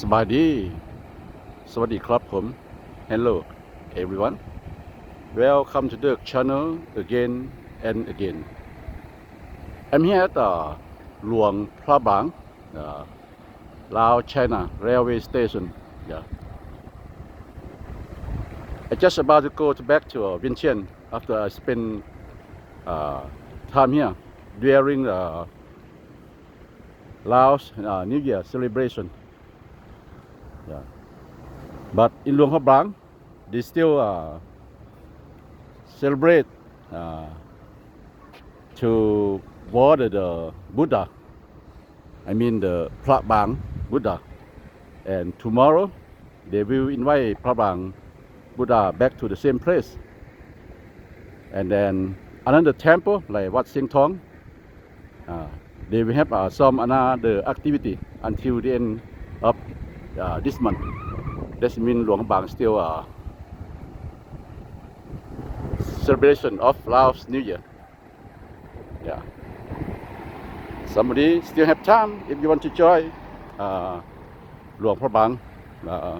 สบายดี สวัสดีครับผม Hello everyone Welcome to the channel again and again I'm here at uh, Luang Prabang uh, Lao China railway station yeah I just about to go to back to uh, Vientiane after I spend uh, time here during the Laos uh, New Year celebration yeah. But in Luang Prabang, they still uh, celebrate uh, to worship the Buddha. I mean the Prabang Buddha. And tomorrow, they will invite Prabang Buddha back to the same place. And then another temple like Wat Sieng Thong, uh, they will have uh, some another activity until the end of uh, this month. That means Luang Bang still uh, celebration of Laos New Year. Yeah. Somebody still have time if you want to join uh, Luang Prabang uh,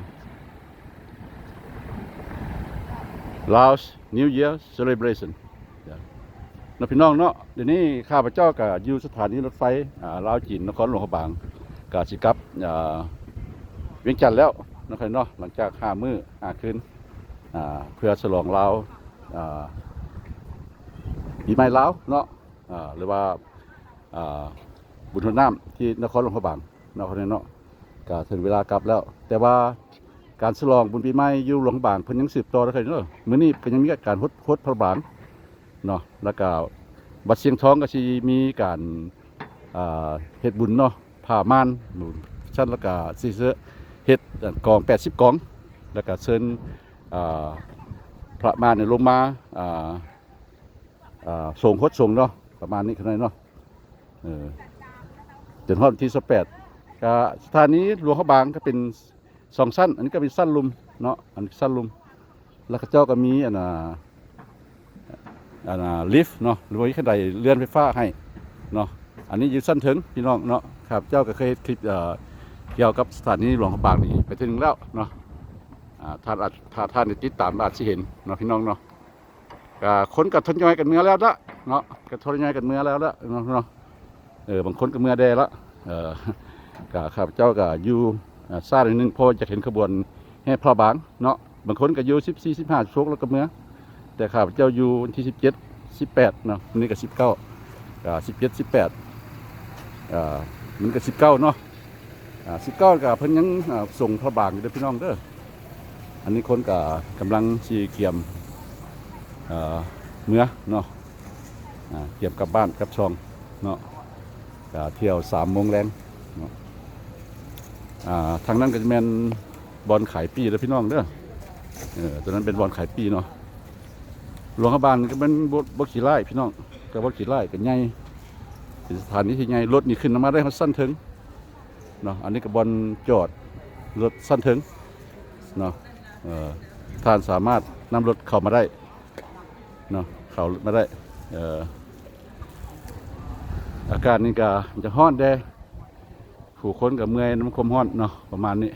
Laos New Year celebration. น้องพี่น้องเนาะเดี๋ยวนี้ข้าพเจ้ากับยูสถานีรถไฟลาวจีนนครหลวงพระบางกาสิกับอ่า เวียงจันทน์แล้วนะครับเนาะหลังจากห้ามื้อห้าคืนเพื่อฉลองลาวอ่าปีใหม่ลาวเนาะหรือว่าบุญทนน้ำที่นครหลวงพระบางนาะเนาะก็ถึงเวลากลับแล้ว แต่ว่าการฉลองบุญปีใหม่อยู่หลวงพระบางเพิ่นยังสืบต่อนะครับเนาะมื้อนี้ก็ยังมีการฮดฮดพระบางเนาะแล้วก็บัดเสียงท้องก็สิมีการเฮ็ดบุญเนาะผ่าม่านชั้นแล้วก็สิเส เฮ็ดกอง 80 กอง แล้วก็เชิญพระมาเนี่ยลงมาอ่าอ่าส่งโคดส่งเนาะประมาณนี้ขนาดเนาะเออจนฮอดที่28ก็สถานีหลวงพระบางก็เป็นสองสั้น อันนี้ก็เป็นสั้นลุมเนาะอันนี้สั้นลุม แล้วก็เจ้าก็มีอันน่ะอันน่ะลิฟต์เนาะหรือว่าขั้นใดเลื่อนไฟฟ้าให้เนาะอันนี้อยืดสั้นถึงพี่น้องเนาะครับเจ้าก็เคยเฮ็ดคลิป เกี่ยวกับสถานีหลวงพระบางนี่ไปถึงแล้วเนาะอ่าท่านอาจถ้าท่านติดตามอาจสิเห็นเนาะพี่น้องเนาะก็คนกับทนยอยกันเมื่อแล้วละเนาะก็ทนยอยกันเมื่อแล้วละเนาะเนาะเออบางคนก็เมื่อแดละเออก็ข้าพเจ้าก็อยู่อ่าซ่าหนึ่งพอจะเห็นขบวนแห่พระบางเนาะบางคนก็อยู่สิบสี่สิบห้าชั่วโมงแล้วก็เมื่อแต่ข้าพเจ้าอยู่วันที่สิบเจ็ดสิบแปดเนาะวันนี้ก็สิบเก้าอ่าสิบเจ็ดสิบแปดอ่ามันก็สิบเก้าเนาะ สิบเก้ากับเพิ่นยังส่งพระบางอยู่เด้อพี่น้องเด้ออันนี้คนกับกำลังสีเกียมเมื่อเนาะเกียมกลับบ้านกลับช่องเนาะก็เที่ยวสามโมงแรงเนาะทางนั้นก็จะเป็นบอลขายปีเด้อพี่น้องเด้อเออตัวนั้นเป็นบอลขายปีเนาะหลวงพระบางก็เป็นบบ่ขี่ไล่พี่น้องก็บ่ขี่ไล่ก็ใหญ่เป็นสถานที่ที่ใหญ่รถนี่ขึ้นมาได้มันสั้นถึง เนาะอันนี้ก็บอลจอดรถสั้นถึงเนาะท่านสามารถนำรถเข้ามาได้เนาะเข้ามาได้อากาศนี่ก็จะฮ้อนแดผู้คนกับเมื่อยน้ำคมร้อนเนาะประมาณนี้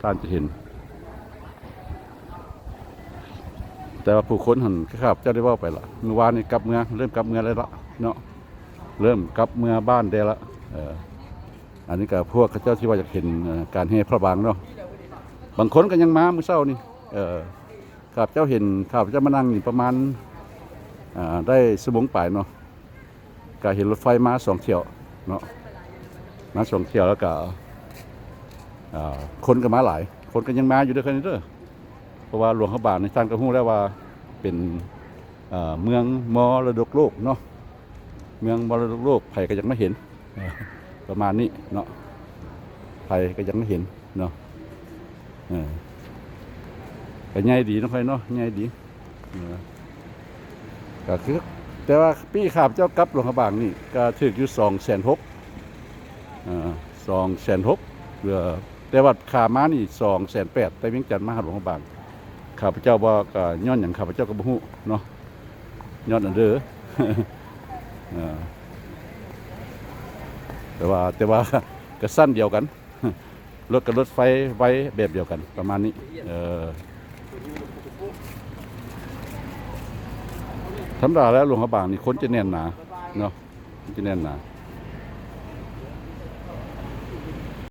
ท่านจะเห็น แต่ว่าผู้คนหันครับเจ้าได้ว่าไปละเมื่อวานนี่กลับเมืองเริ่มกลับเมืองเลยละเนาะเริ่มกลับเมืองบ้านได้ละเออ อันนี้ก็พวกเขาเจ้าที่ว่าอยากเห็นการเฮพระบางเนาะบางคนก็ยังมามือเช้านี่เออข้าพเจ้าเห็นข้าพเจ้ามานั่งนี่ประมาณได้สมงป่ายเนาะก็เห็นรถไฟมาสองเที่ยวเนาะมาสองเที่ยวแล้วก็คนก็มาหลาย คนก็ยังมาอยู่ด้วยกันนี่เด้อเพราะว่าหลวงพระบางในท่านก็รู้แล้วว่าเป็นเมืองมรดกโลกเนาะเมืองมรดกโลกไผก็ยังไม่เห็น ประมาณนี้เนาะไผก็ยังไม่เห็นเนาะเออก็ง่ายดีนะไผเนาะง่ายดีก็คือแต่ว่าปีขาบเจ้ากับหลวงพระบางนี่ก็ถึกอยู่สองแสนหกสองแสนหกเพื่อแต่ว่าขาม้านี่สองแสนแปดแต่เวียงจันทน์มาหาหลวงพระบางข้าพเจ้าว่าก็ย้อนอย่างข้าพเจ้าก็บ่ฮู้เนาะย้อนอันเด้อเออ แต่ว่าแต่ว่าก็สั้นเดียวกัน รถกับรถไฟไว้แบบเดียวกันประมาณนี้เออธรรมดาแล้วหลวงพระบางนี่คนจะแน่นหนาเนาะจะแน่นหนา